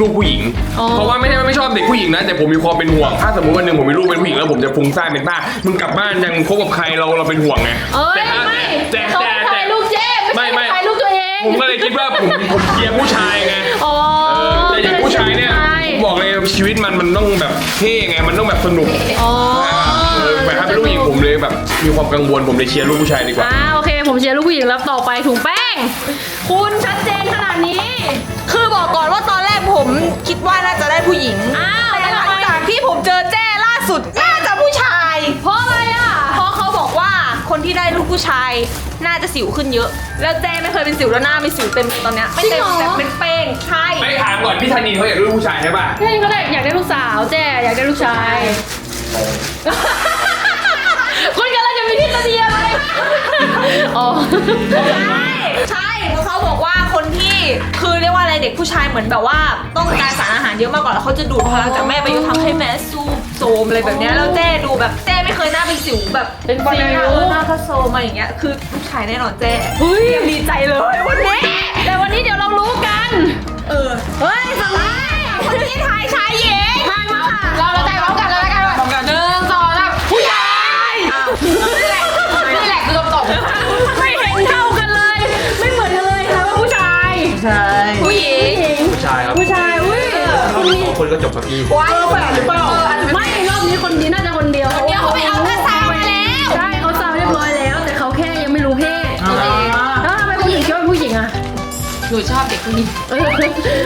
ลูกผู้หญิง อ๋อ เพราะว่าไม่ใช่ว่าไม่ชอบเด็กผู้หญิงนะ แต่ผมมีความเป็นห่วง ถ้าสมมติวันหนึ่งผมมีลูกเป็นผู้หญิงแล้วผมจะฟุ้งซ่านเป็นบ้ามึงกลับบ้านยังคบกับใครเราเราเป็นห่วงไงเอ้ยแต่ถ้าไม่แต่เขาแต่ทาแต่ ยลูกเจ๊ไม่ไม่ใช่ไม่ทายลูกตัวเองผมก็เลยคิดว่าผมผมเชียร์ผู้ชายไง อ๋อเออแต่อย่างผู้ชายเนี่ยผมบอกเลยชีวิตมันมันต้องแบบเท่ไง มันต้องแบบสนุกอ๋อเออแบบถ้าเป็นลูกผู้หญิงผมเลยแบบมีความกังวลผมเลยเชียร์ลูกผู้ชายดีกว่า อ่าโอเค ผมเชียร์ลูกผู้หญิงแล้วต่อไปถุงแป้ง คุณชัดเจนขนาดนี้ คือบอกก่อนว่าตอน ผู้ชายน่าจะสิวขึ้นเยอะ แล้วแจ้ไม่เคยเป็นสิวแล้วหน้ามีสิวเต็มตอนเนี้ยไม่เต็มจริงเหรอ แต่เป็นเป้งใช่ไม่ถามก่อนพี่ธานีเขาอยากได้ลูกผู้ชายใช่ป่ะเฮ้ยก็ได้อยากได้ลูกสาวแจ้อยากได้ลูกชาย คุณกำลังจะมีที่ตะเดียไหมอ๋อ ใช่ใช่เพราะเขาบอกว่าคนที่คือเรียกว่าอะไรเด็กผู้ชายเหมือนแบบว่า ต้องการสารอาหารเยอะมากกว่าแล้วเขาจะดูดพลังจากแม่ไปยุทำให้แม่สู้ โซมอะไรแบบเนี้ยแล้วแจ้ดูแบบแจ้ไม่เคยหน้าเป็นสิวแบบเป็นสิวหน้าเออหน้าก็โซมอะไรอย่างเงี้ยคือลูกชายแน่นอนแจ้เฮ้ยดีใจเลยวันนี้แต่วันนี้เดี๋ยวเรารู้กัน เออเฮ้ยฝั่งนี้คนที่ทายชายหญิงทายมาค่ะเราเราใจพร้อมกันเลยแล้วกันพร้อมกันหนึ่งสองสามผู้ชายนี่แหละนี่แหละคือคำตอบไม่เห็นเท่ากันเลย ไม่เหมือนกันเลยค่ะว่าผู้ชายใช่ผู้หญิงผู้ชายครับผู้ชายอุ้ยคนนี้คนก็จบกับพี่ว้าวแบบหรือเปล่าไม่ รอบนี้คนนี้น่าจะคนเดียวเดี๋ยวเขาไปเอาเพื่อนสาวมาแล้วใช่เขาสาวเรียบร้อยแล้ว แต่เขาแค่ยังไม่รู้เพศแล้วทำไมคนอื่นคิดว่าเป็นผู้หญิงอะหนูชอบเด็กผู้หญิงเออ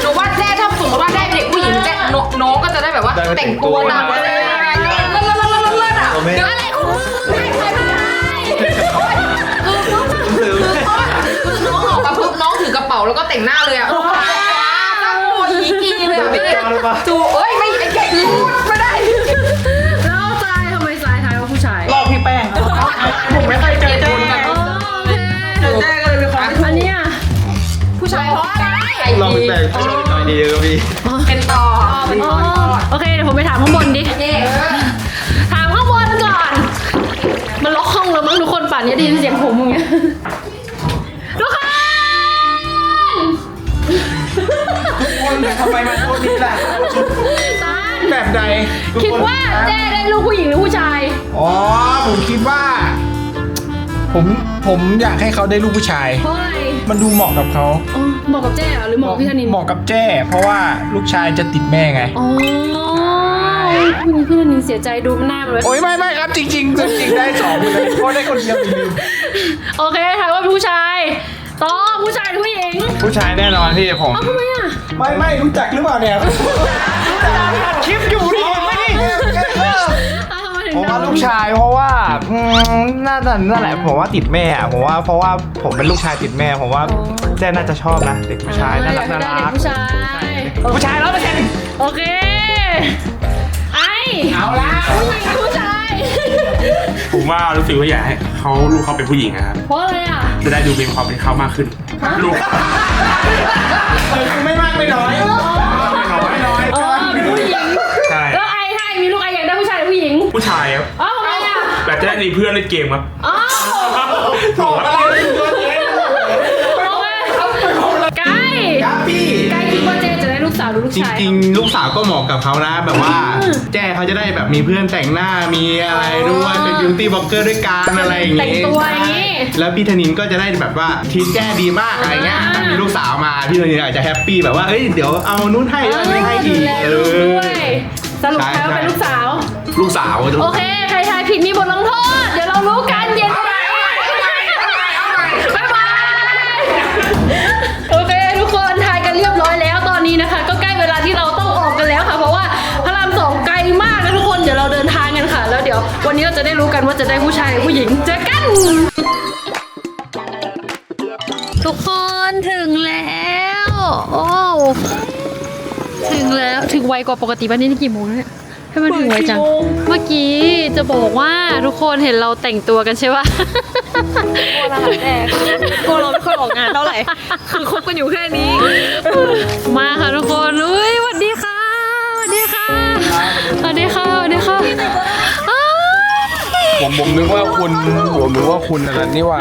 หนูว่าแจ้ถ้าสมมติว่าได้เด็กผู้หญิงแจ้น้องน้องก็จะได้แบบว่าแต่งตัวตามอะไรเลิศเลิศเลิศเลิศเลิศอะเดี๋ยวอะไรของมึงใครใครไม่ได้คือน้องออกมาปุ๊บน้องถือกระเป๋าแล้วก็แต่งหน้าเลยอะตั้งโมหีกีเลยอะพี่ จูเอ้ย ลองพี่แป้งไม่ชอบหน่อยดีครับพี่เป็นต่อเป็นอ๋ต่ออโอเคเดี๋ยวผมไปถามข้างบนดิ ถามข้างบนก่อน มันล็อกห้องแล้วมั้งทุกคนป่านนี้ได้ยินเสียงผมอย่างเงี้ยทุกคนคนทำไมมาโทษนี้ล่ะตาลแบบใดคิดว่าแจ้ได้ลูกผู้หญิงหรือผู้ชาย อ๋อผมคิดว่า ผมผมอยากให้เขาได้ลูกผู้ชาย เพราะอะไร มันดูเหมาะกับเขาอ๋อเหมาะกับแจ้เหรอหรือเหมาะกับพี่ธนินเหมาะกับแจ้ เพราะว่าลูกชายจะติดแม่ไง อ๋อวันนี้พี่ธนินเสียใจดูหน้ามันเลยโอ้ยไม่ไม่ครับจริงๆจริงๆได้สองเลยเพราะได้คนเดียวลืมโอเคถ่ายว่าเป็นผู้ชายต่อผู้ชายหรือผู้หญิงผู้ชายแน่นอนพี่ผม เอ้าทำไมอะไม่ไม่รู้จักหรือเปล่าเนี่ยคลิปอยู่นี่ไม่ได้ ผมว่าเดาลูกชายเพราะว่าอืมน่าจะนั่นแหละผมว่าติดแม่อะผมว่าเพราะว่าผมเป็นลูกชายติดแม่ผมว่าแจ้น่าจะชอบนะเด็กผู้ชายน่ารักน่าได้รัเด็กผู้ชายผู้ชายร้อยเปอร์เซ็นต์โอเค ไอเอาละผู้หญิงผู้ชาย ผมว่ารู้สึกว่าอยากให้เขาลูกเขาเป็นผู้หญิงนะครับเพราะอะไรอะ จะได้ดูมีความเป็นเขามากขึ้นลูกไม่มากไม่น้อยไม่น้อยเออเป็นผู้หญิงใช่แล้วไอถ้าไอมีลูกไออยากได้ผู้ชาย หรือผู้หญิงผู้ชายครับอ้าวทำไมอะแบบจะได้มีเพื่อนเล่นเกมครับอ้าวถูกครับโอเคไกด์ครับพี่ไกด์คิดว่าเจจะได้ลูกสาวหรือลูกจชายริงๆ ลูกสาวก็เหมาะกับเขานะ แบบว่า แจ้เขาจะได้แบบมีเพื่อนแต่งหน้ามีอะไรด้วยเป็นบิวตี้บล็อกเกอร์ด้วยกันอะไรอย่างแต่งเงี้ยตัวอย่างงี้ แล้วพี่ธนินก็จะได้แบบว่าทีมแจ้ดีมากอะไรเงี้ยอ่าถ้ามีลูกสาวมาพี่ธนินอาจจะแฮปปี้แบบว่าเอ้ยเดี๋ยวเอานู้นให้เออัอนนี้ให้อีดูกแลเอลูกอ ด้วย สรุปใช่แล้วเป็นใช่ ลูกสาว ลูกสาวโอเค ใครทายผิดมีบทลงโทษ เดี๋ยวเรารู้กันเย็นนี้บ๊ายบายโอเคทุกคนทายกันเรียบร้อยแล้วตอนนี้นะคะ ก็ใกล้เวลาที่เราต้องออกกันแล้วค่ะ เพราะว่าพระรามสองไกลมากนะทุกคนเดี๋ยวเราเดินทางกันค่ะ แล้วเดี๋ยว วันนี้เราจะได้รู้กันว่าจะได้ผู้ชายหรือผู้หญิงเจอกัน ทุกคนถึงแล้ว โอ้ ถึงแล้ว ถึงไวกว่าปกติวันนี้นี่กี่โมงแล้วเนี่ย ให้มันถึงไวจัง เมื่อกี้จะบอกว่าทุกคนเห็นเราแต่งตัวกันใช่ปะโกเราไม่ค่อยออกงานเท่าไหร่ คือคบกันอยู่แค่นี้ มาค่ะทุกคนอุ้ยสวัสดีค่ะสวัสดีค่ะสวัสดีค่ะสวัสดีค่ะอ้าวผมผมนึกว่าคุณผมนึกว่าคุณอันนั้นนี่หว่า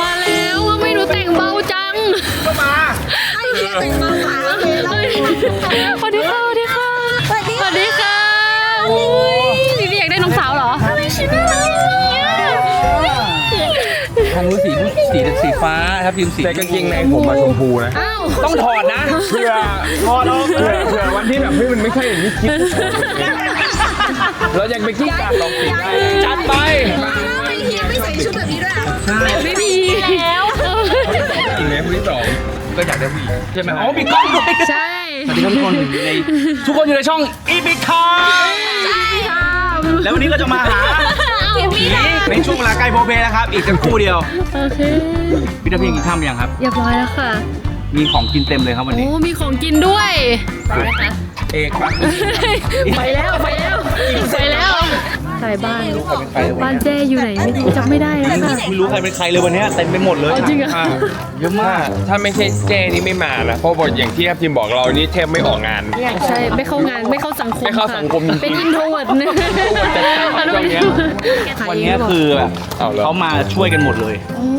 มาแล้วว่าไม่รู้แต่งเบาจัง ก็มาแต่งเบาสวัสดีค่ะสวัสดี พี่พี่อยากได้น้องสาวเหรอทำไมฉันน่ารักอย่างเงี้ยทางนู้นสีสีสีฟ้าครับทีมสีแต่กางเกงในผมมาชมพูนะ อ้าวต้องถอดนะเพื่อพอเราเผื่อเผื่อวันที่แบบเฮ้ยมันไม่ใช่อย่างที่คิด เรายังไปกิ้งกาลองสีได้จัดไป ไม่มีแล้วอีกไหมคนที่สองก็อยากได้ผู้หญิงใช่ไหมอ๋อมีกล้องด้วยใช่ สวัสดีครับทุกคนอยู่ในทุกคนอยู่ในช่องอีพิคา แล้ววันนี้ก็จะมาหาผีในช่วงเวลาใกล้โพเพแล้วครับ อีกสักครู่เดียวโอเคพี่ทัพเพียงกินข้าวหรือยังครับ เรียบร้อยแล้วค่ะ มีของกินเต็มเลยครับวันโอ้นี้มีของกินด้วยไปไหมคะเอกปะไปแล้วไปแล้วไปแล้ว ใส่บ้าน บ้านเจ้อยู่ไหนไม่รู้จำไม่ได้แล้วค่ะ ไม่รู้ใครเป็นใครเลยวันนี้เต็มไปหมดเลยเอาจริงเหรอะเยอะมาก ถ้าไม่ใช่เจนี่ไม่มานะเพราะบอกอย่างที่แอฟทีมบอกเรานี่แทบไม่ออกงาน ใช่ไม่เข้างานไม่เข้าสังคมไม่เข้าสังคมจริงๆ เป็นอินโทรเวิร์ดเนี่ยช่วงเนี้ยวันนี้คือแบบเอาเหรอ เขามาช่วยกันหมดเลย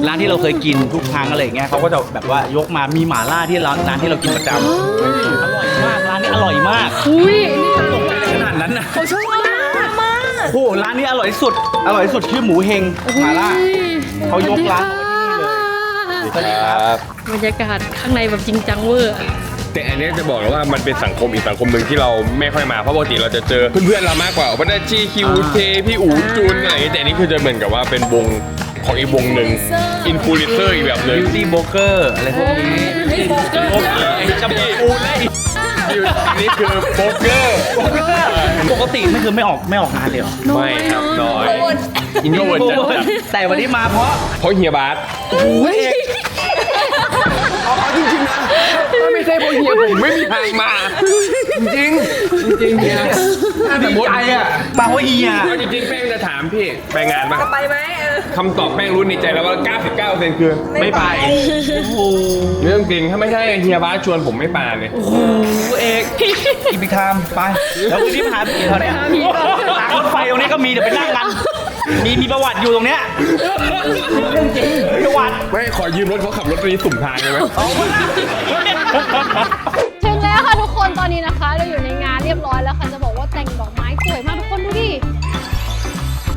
ร้านที่เราเคยกินทุกครั้งอะไรอย่างเงี้ยเขาก็จะแบบว่ายกมามีหม่าล่าที่ร้านร้านที่เรากินประจำอร่อยมากร้านนี้อร่อยมาก อุ้ยนี่ตลกขนาด หร้านนี้อร่อยที่สุด อร่อยที่สุดชื่อหมูเฮงหม่าล่า เขายกร้านเอาไว้ที่นี่เลยครับ บรรยากาศข้างในแบบจริงจังเวอร์ แต่อันเนี้ยจะบอกเลยว่ามันเป็นสังคมอีกสังคมหนึ่งที่เราไม่ค่อยมาเพราะปกติเราจะเจอเพื่อนๆเรามากกว่าวันนั้นจีคิวเทพี่อูจูนอะไรอย่างเงี้ยแต่อันนี้คือจะเหมือนกับว่าเป็นวงของอีกวงหนึ่งอินฟลูเอนเซอร์อีกแบบหนึ่งบิวตี้โบรกเกอร์อะไรพวกนี้ โอ้ยจะบอกอูเลยอยู่อั นนี้คือโป๊กเกอร์ปกติไม่คือไม่ออกไม่ออกงานเลยเหรอไม่ครับน้อยอินโทรเวิร์ดจัดแต่วันนี้มาเพราะเพราะเฮียบาสเอาจริงๆนะถ้าไม่ใช่เพราะเฮียผมไม่มีทางมา จริงๆ จริงๆเฮียถ้าสมมติใจอะมาเพราะเฮียเอาจริงๆแป้งจะถามพี่ไปงานปะไปไหมเออคำตอบแป้งรู้ในใจแล้วว่า 99%คือไม่ไปโอ้โหเรื่องจริงถ้าไม่ใช่เฮียบาสชวนผมไม่ไปเลยเอกอีพิคามไปแล้วคืนนี้พาผีเขาเนี่ยทางรถไฟตรงนี้ก็มีเดี๋ยวไปนั่งกัน มีมีประวัติอยู่ตรงเนี้ยเรื่องจริงประวัติไม่ขอยืมรถเขาขับรถไปนี้สุ่มทางได้ไหมถึงแล้ว คนตอนนี้นะคะ เราอยู่ในงานเรียบร้อยแล้วค่ะจะบอกว่าแต่งดอกไม้สวยมากทุกคนดูดิ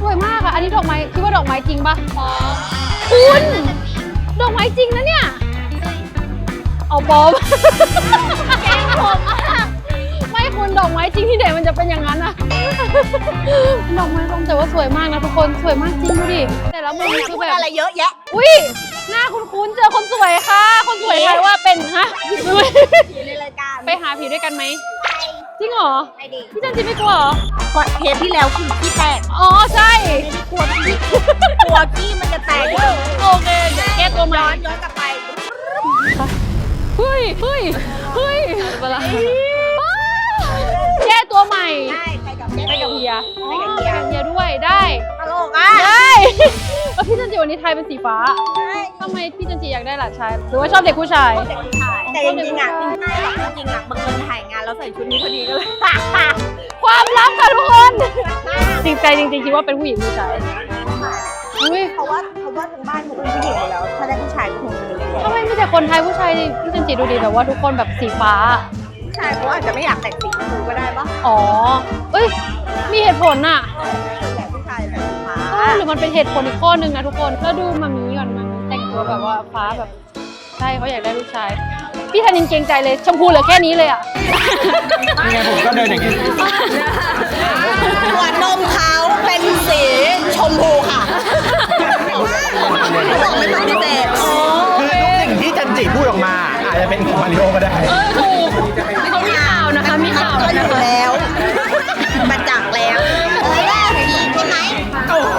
สวยมากอะอันนี้ดอกไม้คิดว่าดอกไม้จริงปะคุณดอกไม้จริงนะเนี่ยเอาปลอมแกงผม จริงที่ไหนมันจะเป็นอย่างนั้นอะดอกไม้ตรงแต่ว่าสวยมากนะทุกคนสวยมากจริงดูดิแต่ละมุมคือแบบอะไรเยอะแยะ อุ้ยหน้าคุ้นๆเจอคนสวยค่ะ คนสวยใครว่าเป็นฮะอยู่ในรายการไปหาผีด้วยกันไหมจริงเหรอไปดิพี่จันจิไม่กลัวเหรอก่อนเทปที่แล้วคือขี้แตกอ๋อใช่กลัวขี้กลัวขี้มันจะแตกโอเคเดี๋ยวแก้ตัวใหม่ย้อนย้อนกลับไปเฮ้ยเฮ้ยเฮ้ยเวลาแก้ ตัวใหม่ ได้ไปกับไปกับเฮียไปกับเฮียเฮียด้วยได้ ตลกอะได้แล้วพี่จันจิวันนี้ไทยเป็นสีฟ้าทำไมพี่จันจิอยากได้หลานชาย หรือว่าชอบเด็กผู้ชาย เด็กผู้ชายแต่จริงๆอะไม่หรอกจริงๆอะบังเอิญถ่ายงานแล้วใส่ชุดนี้พอดีก็เลยความลับค่ะทุกคนจริงใจจริงๆคิดว่าเป็นผู้หญิงผู้ชายอุ้ยเพราะว่าเพราะว่าทั้งบ้านเขาเป็นผู้หญิงหมดแล้วถ้าได้ผู้ชายก็คงเป็นผู้ทำไมไม่ใช่คนไทยผู้ชายดิพี่จันจิดูดีแต่ว่าทุกคนแบบสีฟ้า ชายเขาอาจจะไม่อยากแต่งสีชมพูก็ได้ปะอ๋อเอ้ย มีเหตุผลน่ะแต่ผู้ชายแต่สีฟ้าเออหรือมันเป็นเหตุผลอีกข้อหนึ่งนะทุกคน แล้วดูมามีก่อนมามีแต่งตัวแบบว่าฟ้าแบบ ใช่เขาอยากได้ลูกชาย พี่ธันยังเกรงใจเลย ชมพูเหลือแค่นี้เลยอะ ยังไงผมก็เดินอย่างนี้หัวนมเขาเป็นสีชมพูค่ะบอกไม่ปฏิเสธคือทุกสิ่งที่จันจิพูดออกมา อาจจะเป็นของมาริโอก็ได้ เออถูกเขามีข่าวนะคะ มีข่าวก็อนะยู่คะ แล้ว มาจากแล้ว เออว่าผีใช่ไหม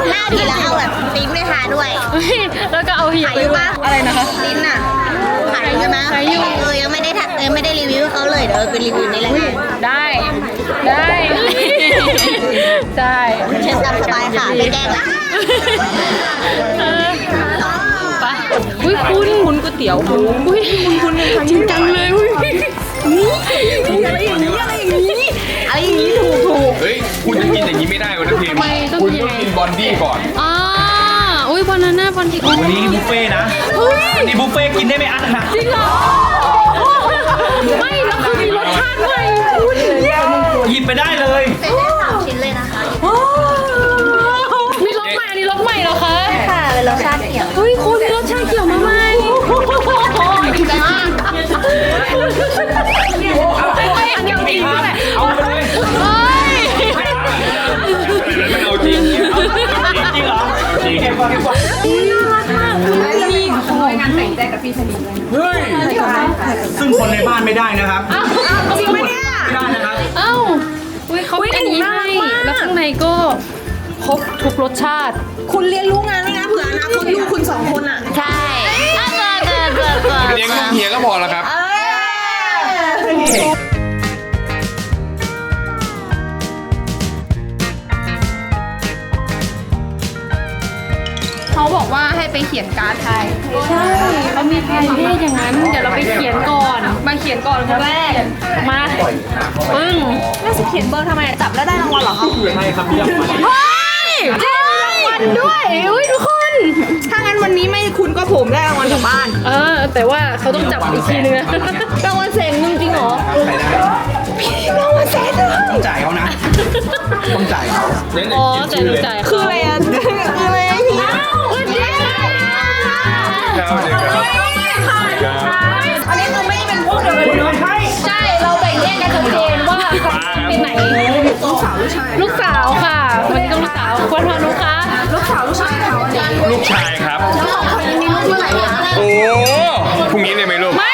หน้าผีแล้วเอาแบบปิ้งไปทาด้วยเฮ้ยแล้วก็เอาเหียขายไปอยู่ด้วยปะอะไรนะคะลิ้นอะขายใช่ไหมขายอยู่ เออยังไม่ได้ทักเออไม่ได้รีวิวเขาเลยเดี๋ยวเออไปรีวิวนี่แหละได้ ได้ ได้ เชิญตามสบายค่ะไม่แกล้งนะเออไป อุ้ยคุณคุณก๋วยเตี๋ยวคุณอุ้ยคุณคุณจริงจังเลยอุ้ยอะไรอย่างนี้อะไรอย่างนี้อะไรอย่างนี้ถูกถูกเฮ้ยคุณจะกินอย่างนี้ไม่ได้วันนี้ทีมทำไมต้องคุณกินต้องยังไงกินบอนดี้ก่อนอ่าอุ้ยบานาน่าบอนดิวันนี้บุฟเฟ่ต์นะเฮ้ยวันนี้บุฟเฟ่ต์กินได้ไม่อั้นนะจริงเหรอไม่แล้วคือมีรสชาติใหม่คุณหยิบไปได้เลยเป็นได้สามชิ้นเลยนะคะมีรสใหม่อันนี้รสใหม่เหรอคะค่ะเป็นรสชาติเขียวเฮ้ยคุณมีรส อันนี้จริงด้วยเอาไปเลยเฮ้ยไม่เอาจริงจริงเหรอจริงมีของเฮ้ยซึ่งคนในบ้านไม่ได้นะครับจริงไหมเนี่ยไม่ได้นะครับเอ้าอุ้ยเขาเป็นอย่างนี้ให้อุ๊ยถูกมากแล้วข้างในก็ครบทุกรสชาติ คุณเรียนรู้งานด้วยนะเผื่ออนาคตลูกคุณสองคนอะใช่ ขียนการ์ดไทยใช่เขามีไทยเทศอย่างนั้น เดี๋ยวเราไปเขียนก่อนมาเขียนก่อนคนแรก มาปึ้งแม่จะเขียนเบอร์ทำไม จับแล้วได้รางวัลเหรอคะใช่ครับพี่ยังมาเฮ้ยเจ๊วันด้วยอุ้ยทุกคน ถ้างั้นวันนี้ไม่คุณก็ผมได้รางวัลกลับบ้าน เออ แต่ว่าเขาต้องจับอีกทีนึงนะรางวัลเสงหนึ่งจริงเหรอต้องจ่ายเขานะ ต้องจ่ายเขาอ๋อแต่หนูจ่ายคืออะไรอะคืออะไรอะพี่ ครับเด็กครับครับ อันนี้คือไม่ได้เป็นพวกเดียวกันเลยใช่เราแบ่งแยกกันชัดเจนว่าเป็นไหนลูกสาวลูกชายลูกสาวค่ะวันนี้ต้องลูกสาวควรพานุคะลูกสาวลูกชายเขาเนี่ยลูกชายครับมีลูกเมื่อไหร่คะโอ้พรุ่งนี้เลยไหมลูกไม่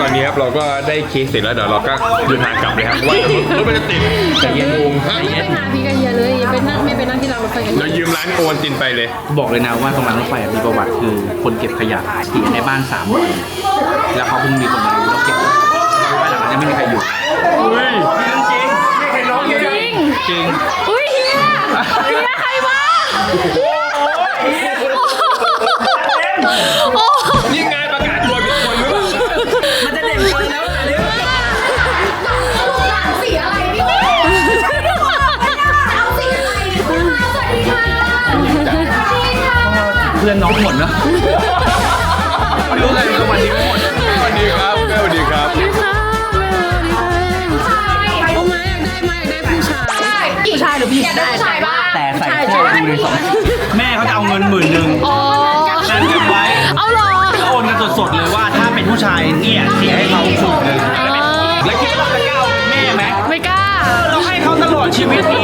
ตอนนี้ครับเราก็ได้เค้กเสร็จแล้วเดี๋ยวเราก็เดินทางกลับเลยครับเพราะว่ารถมันจะติดแต่กี่โมงฮะไม่ไปหาพี่กับเฮียเลยอย่าไปนั่งไม่ไปนั่งที่รางรถไฟกันเรายืมร้านโกนตินไปเลย บอกเลยนะว่าตรงรางรถไฟมีประวัติคือคนเก็บขยะเสียในบ้านสามวันแล้วเขาเพิ่งมีคนมารู้แล้วเก็บบ้านหลังนั้นไม่มีใครอยู่เฮ้ยจริงจริง จริง อุ้ย นน้องหมดเนอะไม่รู้อะไรก็วันนี้ไม่หมดสวัสดีครับแม่สวัสดีครับดีค่ะแม่ดีค่ะเอามาอยากได้มาอยากได้ผู้ชายผู้ชายหรือพี่ได้ใช่ป่ะแต่ใส่โค้ดอยู่ในสองแม่เขาจะเอาเงินหมื่นหนึ่งอ๋อนั่นเก็บไว้เอาเหรอแล้วโอนกันสดๆเลยว่าถ้าเป็นผู้ชายเนี่ยเสียให้เขาหมื่นหนึ่งอ๋อแล้วคิดว่าเราจะกล้าเอาเป็นแม่ไหมไม่กล้าเราให้เขาตลอดชีวิตเนี้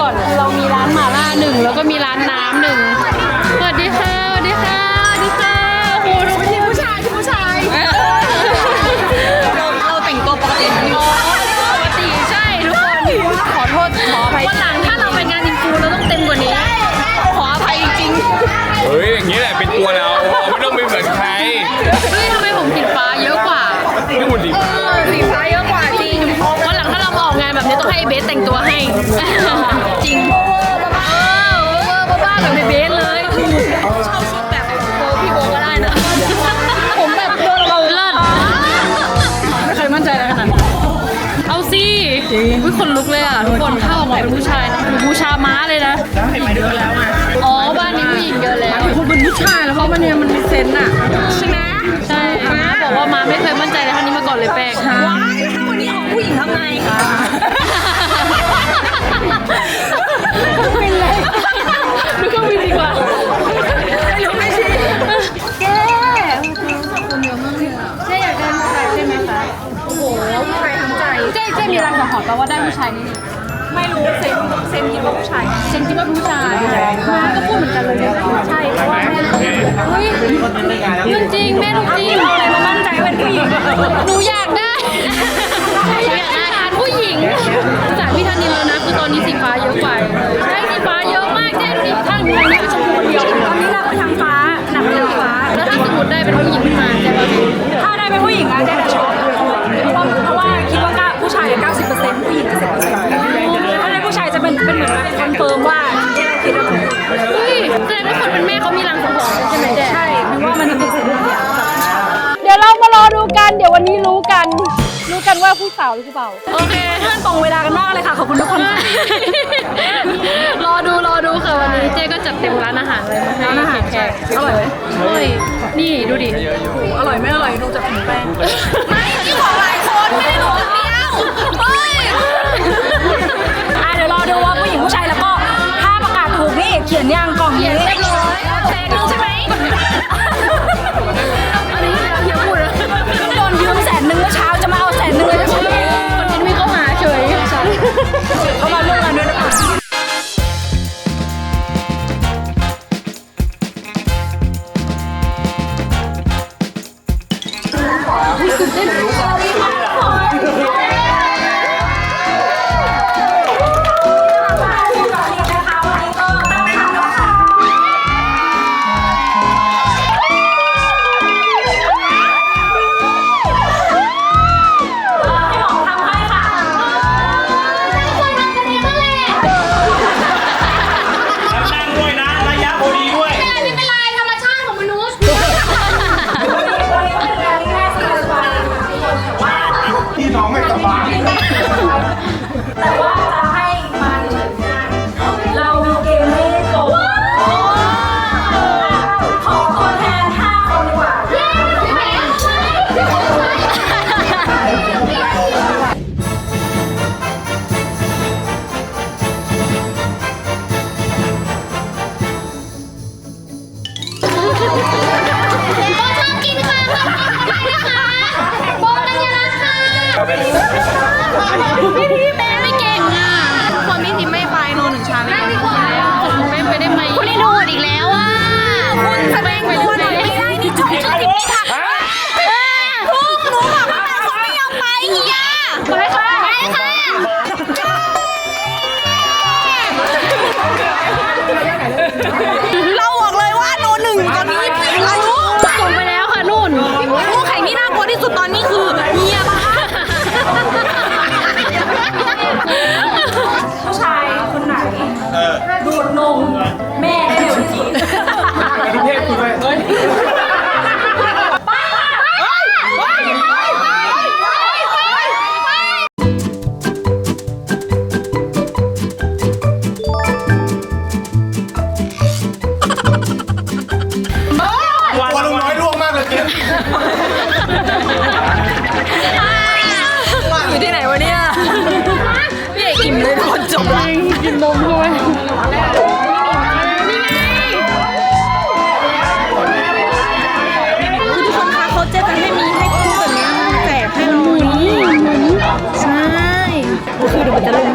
ก่อนเรามีร้านหม่าล่าหนึ่งแล้วก็มีร้านน้ำหนึ่งสวัสดีค่ะสวัสดีค่ะสวัสดีค่ะโอ้โหทุกคนผู้ชายผู้ชายเราเราแต่งตัวปกติอยู่ปกติใช่ทุกคนขอโทษขออภัยวันหลังถ้าเราไปงานอินฟูเราต้องเต็มกว่านี้ ขออภัยจริงเฮ้ยอย่างนี้แหละเป็นตัวเราไม่ต้องไปเหมือนใครเฮ้ยทำไมผมสีฟ้าเยอะกว่านี่คุณดิสีฟ้าเยอะกว่าจริงวันหลังถ้าเรามาออกงานแบบนี้ต้องให้เบสแต่งตัวให้ คนลุกเลยอะทุกคนถ้าออกมาเป็นผู้ชายนะหนูบูชาม้าเลยนะไปเดือนแล้วไงอ๋อใบผู้ชายแล้วเพราะมันเนี่ยมันมีเซนส์อะใช่ไหมใช่ม้าบอกว่าม้าไม่เคยมั่นใจในท่านนี้มาก่อนเลยแป้งว้ายถ้าวันนี้ของผู้หญิงทำไงคะบินเลยดูเครื่องบินดีกว่า เจ๊เจ๊มีรางสังหรณ์แปลว่าได้ผู้ชายนี่ไม่รู้เซนเซนคิดว่าผู้ชายเซนคิดว่าผู้ชายม้าก็พูดเหมือนกันเลยใช่เพราะว่าแม่เฮ้ยเรื่องจริงแม่รู้จริงแต่มามั่นใจเป็นผู้หญิงหนูอยากได้อยากได้ทานผู้หญิงสารพี่ธนินแล้วนะคือตอนนี้สีฟ้าเยอะกว่าใช่สีฟ้าเยอะมากเจ๊ดูดิทั้งทางนี้ชมพูคนเดียวตอนนี้หนักไปทางฟ้าหนักไปทางฟ้าแล้วถ้าสมมติได้เป็นผู้หญิงขึ้นมาเจ๊ว่าถ้าได้เป็นผู้หญิงอะเจ๊จะช็อกเพราะเพราะว่าคิดว่าผู้ชายอะ90%ผู้หญิงจะ10%ถ้าได้ผู้ชายจะเป็นเป็นเหมือนแบบคอนเฟิร์มว่าเจ๊คิดว่าเฮ้ยแสดงว่าคนเป็นแม่เขามีรังสังหรณ์ใช่ไหมเจ๊ใช่คือว่ามันจะมีเซนต์เดียวเดี๋ยวเรามารอดูกัน เดี๋ยววันนี้รู้กัน รู้กันว่าผู้สาวหรือผู้เบาโอเคท่านตรงเวลากันมากเลยค่ะขอบคุณทุกคนค่ะรอดูรอดูค่ะวันนี้เจ๊ก็จัดเต็มร้านอาหารเลยมาให้ร้านอาหารแขกอร่อยไหมอร่อยนี่ดูดิ อร่อยไม่อร่อยดูจากถุงแป้ง ไม่ที่ของหลายคนไม่ได้ของเดียวเฮ้ย อะเดี๋ยวรอดูว่าผู้หญิงผู้ชายแล้วก็ถ้าประกาศถูกนี่เขียนยังกล่องนี้เรียบร้อยแสนหนึงใช่ไหมอันนี้อย่าพูดนะโดนยืมแสนหนึ่งเมื่อเช้าจะมาเอาแสนหนึ่งเลยนะคอนเทนต์มีเข้าหาเฉย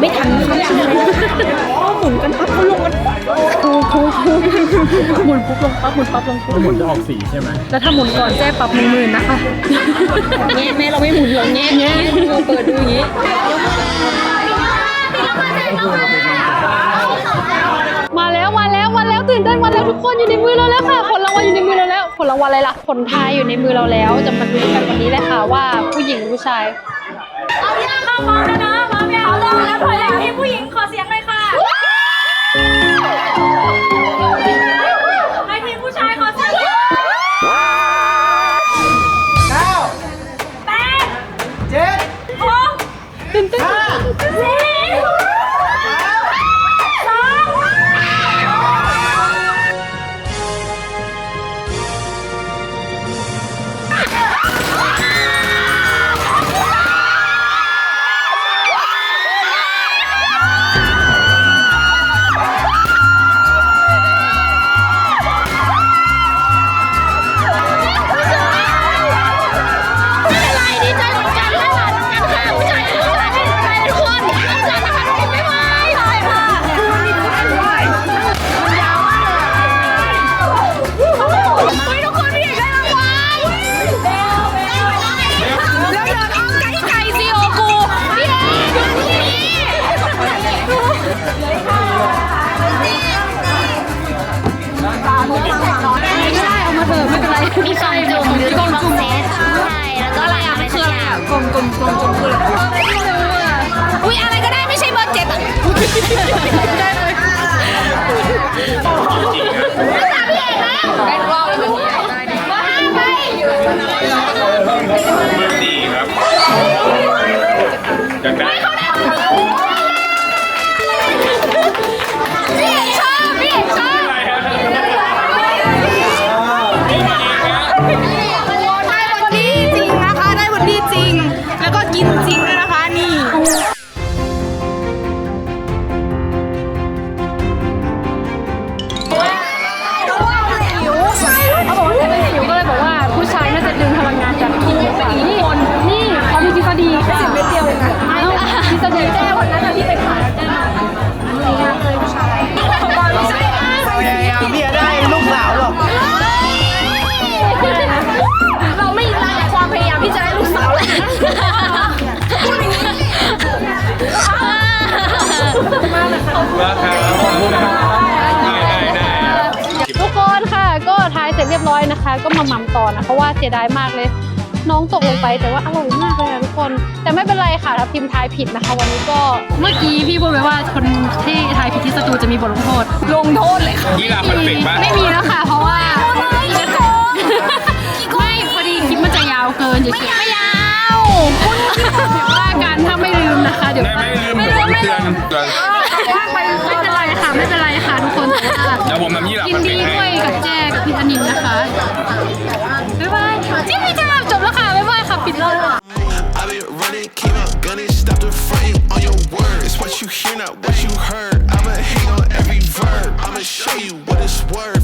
ไม่ทันนะคะใช่ไหมเขาหมุนกันปั๊บเขาลงกันหมุนปุ๊บลงปั๊บหมุนปั๊บลงปุ๊บหมุนจะออกสีใช่ไหมแล้วถ้าหมุนก่อนแจ้ปรับหนึ่งหมื่นนะคะแง่แม่เราไม่หมุนหรอกแง่แง่เราเปิดดูอย่างนี้มาแล้วมาแล้วมาแล้วตื่นเต้นมาแล้วทุกคนอยู่ในมือเราแล้วค่ะผลรางวัลอยู่ในมือเราแล้วผลรางวัลอะไรล่ะผลทายอยู่ในมือเราแล้วจะมาดูกันวันนี้เลยค่ะว่าผู้หญิงหรือผู้ชายเอาเนี่ยเข้าพร้อมแล้วนะพร้อมแล้วเอาแล้วถอยหลังให้ผู้หญิงขอเสียงหน่อยค่ะให้ทีมผู้ชายขอเสียงหน่อยเก้าแปดเจ็ดหกห้าสี่ กล่องจุ่มหรือกล่องบ็อกเซตใช่แล้วก็อะไรอะคืออะไรอะกลมกลมกลมกลมคืออะไรอุ้ยอะไรก็ได้ไม่ใช่เบอร์เจ็ดอะได้รอบเลยมาห้าไปเบอร์สี่ครับอยากได้ มาหม่ำต่อนะเพราะว่าเสียดายมากเลย น้องตกลงไปแต่ว่าอร่อยมากเลยอะทุกคน แต่ไม่เป็นไรค่ะถ้าพิมพ์ทายผิดนะคะ วันนี้ก็เมื่อกี้พี่พูดไปว่าคนที่ทายผิดที่สตูจะมีบทลงโทษลงโทษเลยค่ะยี่หลาพันเป็กปะไม่มีแล้วค่ะเพราะว่าไม่พอดีคลิปมันจะยาวเกินเฉยๆไม่ยาวคุณว่ากันถ้าไม่ลืมนะคะเดี๋ยวได้ไม่ลืมเดี๋ยวผมเตือนเตือนไม่เป็นไรค่ะไม่เป็นไร คนแต่ว่าแล้วผมทำยี่หลับยินดีด้วยกับแจกับพี่ธนินนะคะ บ๊ายบายจิ้มพี่จ้าจบแล้วค่ะ บ๊ายบายค่ะ ปิดรอบแล้ว I been running, came out gunning, stopped the fronting on your word. It's what you hear, not what you heard. I'ma hang on every verb. I'ma show you what it's worth.